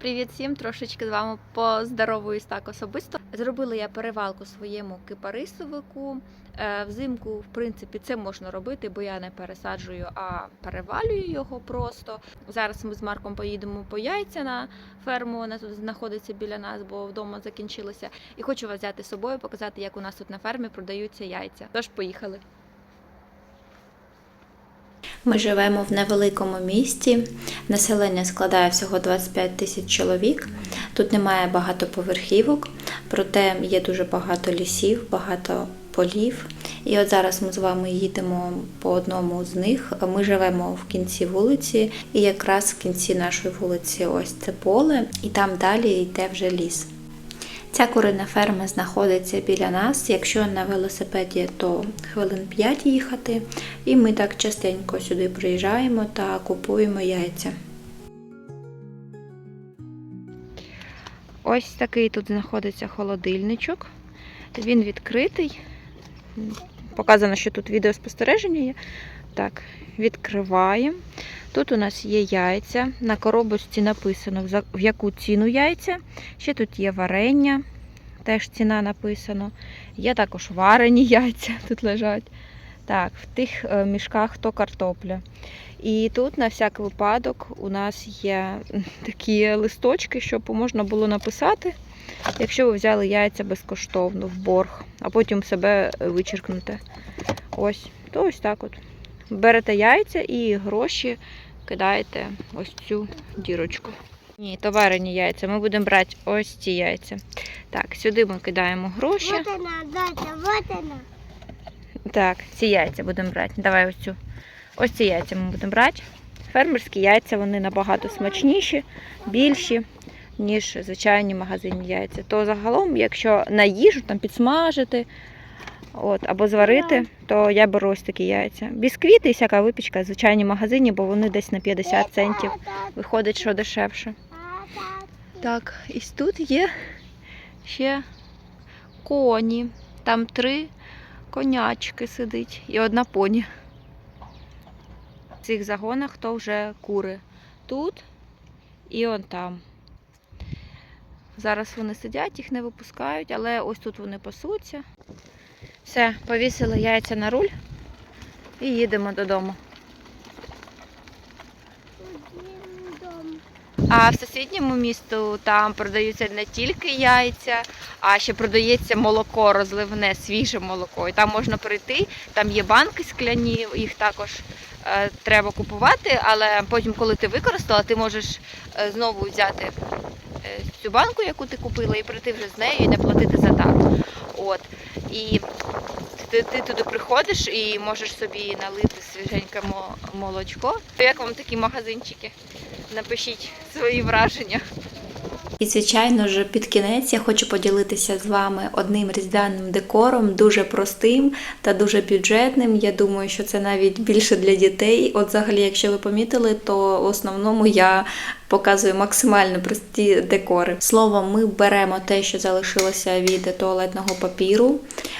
Привіт всім! Трошечки з вами поздоровуюсь так особисто. Зробила я перевалку своєму кипарисовику. Е, Взимку, в принципі, це можна робити, бо я не пересаджую, а перевалюю його просто. Зараз ми з Марком поїдемо по яйця на ферму. Вона тут знаходиться біля нас, бо вдома закінчилося. І хочу вас взяти з собою, показати, як у нас тут на фермі продаються яйця. Тож поїхали. Ми живемо в невеликому місті. Населення складає всього 25 тисяч чоловік. Тут немає багатоповерхівок, проте є дуже багато лісів, багато полів. І от зараз ми з вами їдемо по одному з них. Ми живемо в кінці вулиці, і якраз в кінці нашої вулиці ось це поле, і там далі йде вже ліс. Ця курина ферма знаходиться біля нас. Якщо на велосипеді, то хвилин 5 їхати. І ми так частенько сюди приїжджаємо та купуємо яйця. Ось такий тут знаходиться холодильничок. Він відкритий. Показано, що тут відеоспостереження є. Так, відкриваємо. Тут у нас є яйця. На коробочці написано, в яку ціну яйця. Ще тут є варення, теж ціна написано. Є також варені яйця тут лежать. Так, в тих е, мішках то картопля. І тут на всяк випадок у нас є такі листочки, щоб можна було написати, якщо ви взяли яйця безкоштовно в борг, а потім себе вичеркнете. Ось, то ось так от. Берете яйця і гроші кидаєте ось цю дірочку. Ні, то варені яйця. Ми будемо брати ось ці яйця. Так, сюди ми кидаємо гроші. Вот она, Дата, вот она. Так, ці яйця будемо брати. Давай ось цю. Ось ці яйця ми будемо брати. Фермерські яйця вони набагато смачніші, більші, ніж звичайні магазинні яйця. То загалом, якщо на їжу там підсмажити от, або зварити, то я беру ось такі яйця. Бісквіти і всяка випічка, в звичайні магазині, бо вони десь на 50 центів. Виходить, що дешевше. Так, і тут є ще коні. Там три конячки сидить і одна поні. В цих загонах то вже кури. Тут і он там. Зараз вони сидять, їх не випускають, але ось тут вони пасуться. Все, повісили яйця на руль і їдемо додому. А в сусідньому місту там продаються не тільки яйця, а ще продається молоко розливне, свіже молоко. І там можна прийти, там є банки скляні, їх також е, треба купувати, але потім, коли ти використала, ти можеш е, знову взяти е, цю банку, яку ти купила, і прийти вже з нею і не платити за так. От. І ти, ти туди приходиш і можеш собі налити свіженьке мо- молочко. Як вам такі магазинчики? Напишіть свої враження. І, звичайно ж, під кінець я хочу поділитися з вами одним різдвяним декором, дуже простим та дуже бюджетним. Я думаю, що це навіть більше для дітей. От, взагалі, якщо ви помітили, то в основному я показую максимально прості декори. Словом, ми беремо те, що залишилося від туалетного папіру,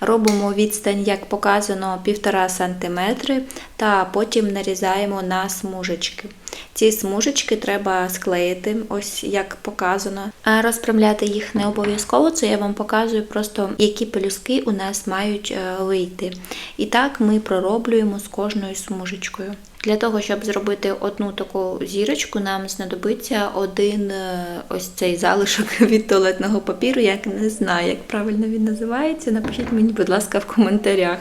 робимо відстань, як показано, 1,5 см, та потім нарізаємо на смужечки. Ці смужечки треба склеїти, ось як показано. А розправляти їх не обов'язково, це я вам показую просто, які пелюстки у нас мають е, вийти. І так ми пророблюємо з кожною смужечкою. Для того, щоб зробити одну таку зірочку, нам знадобиться один е, ось цей залишок від туалетного папіру. Я не знаю, як правильно він називається. Напишіть мені, будь ласка, в коментарях.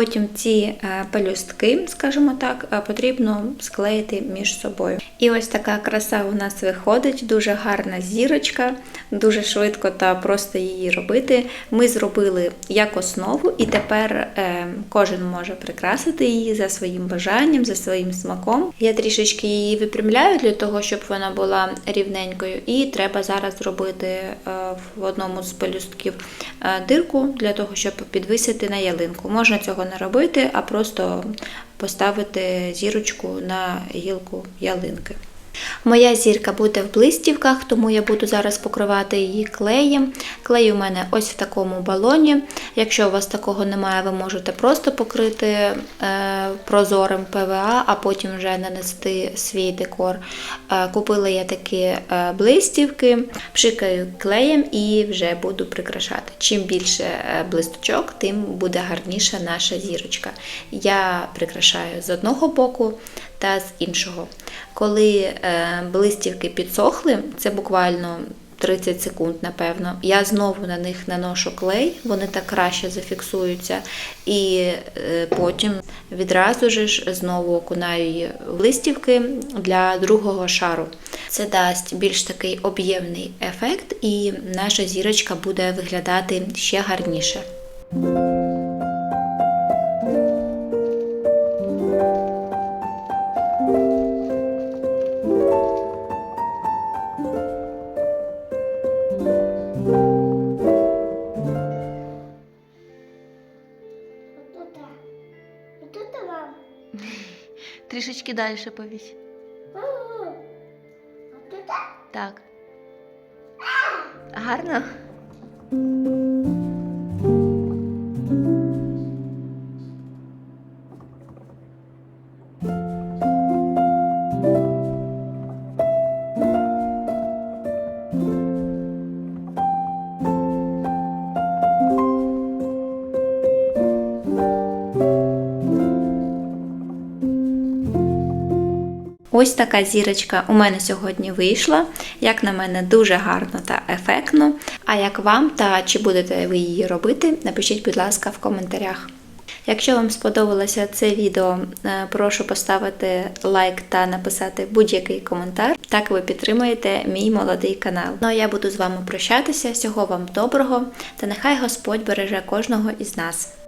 Потім ці е, пелюстки, скажімо так, е, потрібно склеїти між собою. І ось така краса у нас виходить, дуже гарна зірочка, дуже швидко та просто її робити. Ми зробили як основу, і тепер е, кожен може прикрасити її за своїм бажанням, за своїм смаком. Я трішечки її випрямляю для того, щоб вона була рівненькою. І треба зараз зробити в одному з пелюстків дирку для того, щоб підвисити на ялинку. Можна цього не робити, а просто поставити зірочку на гілку ялинки. Моя зірка буде в блистівках, тому я буду зараз покривати її клеєм. Клей у мене ось в такому балоні. Якщо у вас такого немає, ви можете просто покрити е, прозорим ПВА, а потім вже нанести свій декор. Е, купила я такі е, блистівки, пшикаю клеєм і вже буду прикрашати. Чим більше блисточок, тим буде гарніша наша зірочка. Я прикрашаю з одного боку та з іншого. Коли е, блистівки підсохли, це буквально 30 секунд, напевно, я знову на них наношу клей, вони так краще зафіксуються, і е, потім відразу ж знову окунаю її в блистівки для другого шару. Це дасть більш такий об'ємний ефект, і наша зірочка буде виглядати ще гарніше. Трішечки далі повісь. Так. Гарно? Ось така зірочка у мене сьогодні вийшла. Як на мене, дуже гарно та ефектно. А як вам та чи будете ви її робити, напишіть, будь ласка, в коментарях. Якщо вам сподобалося це відео, е, прошу поставити лайк та написати будь-який коментар. Так ви підтримуєте мій молодий канал. Ну а я буду з вами прощатися. Всього вам доброго та нехай Господь береже кожного із нас.